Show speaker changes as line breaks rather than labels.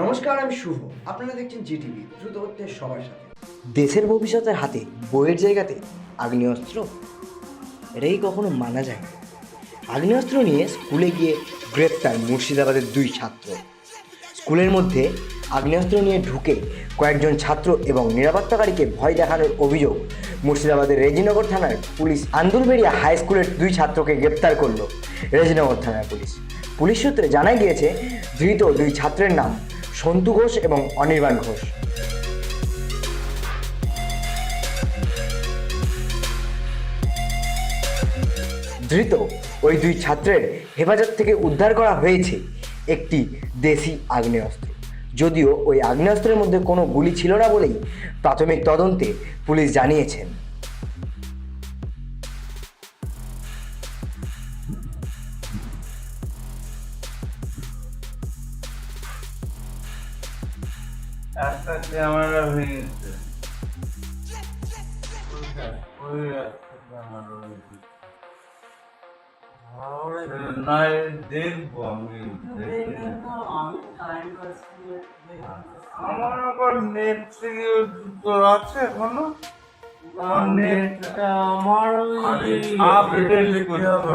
নমস্কার, আমি শুভ। আপনারা দেখছেন জিটিভি, দ্রুত হচ্ছে সবার সাথে।
দেশের ভবিষ্যতের হাতে, বইয়ের জায়গাতে আগ্নেয়াস্ত্র? এটাই কখনো মানা যায় না। আগ্নেয়াস্ত্র নিয়ে স্কুলে গিয়ে গ্রেপ্তার মুর্শিদাবাদের দুই ছাত্র। স্কুলের মধ্যে আগ্নেয়াস্ত্র নিয়ে ঢুকে কয়েকজন ছাত্র এবং নিরাপত্তাকারীকে ভয় দেখানোর অভিযোগ মুর্শিদাবাদের রেজিনগর থানার পুলিশ আন্দুলবেড়িয়া হাই স্কুলের দুই ছাত্রকে গ্রেপ্তার করল রেজিনগর থানার পুলিশ। পুলিশ সূত্রে জানা গিয়েছে, ধৃত দুই ছাত্রের নাম সন্তু ঘোষ এবং অনির্বাণ ঘোষ। ধৃত, ওই দুই ছাত্রের হেফাজত থেকে উদ্ধার করা হয়েছে একটি দেশি আগ্নেয়াস্ত্র। যদিও ওই আগ্নেয়াস্ত্রের মধ্যে কোনো গুলি ছিল না বলেই প্রাথমিক তদন্তে পুলিশ জানিয়েছেন।
একটা ক্যামেরা ভেঙেছে ওই একটা ক্যামেরা ভেঙেছে নাই দেখব আমি আমার আবার নেট থেকে তোর আছে এখনও? আমার নেটটা
আমার
আপডেট করতে হবে।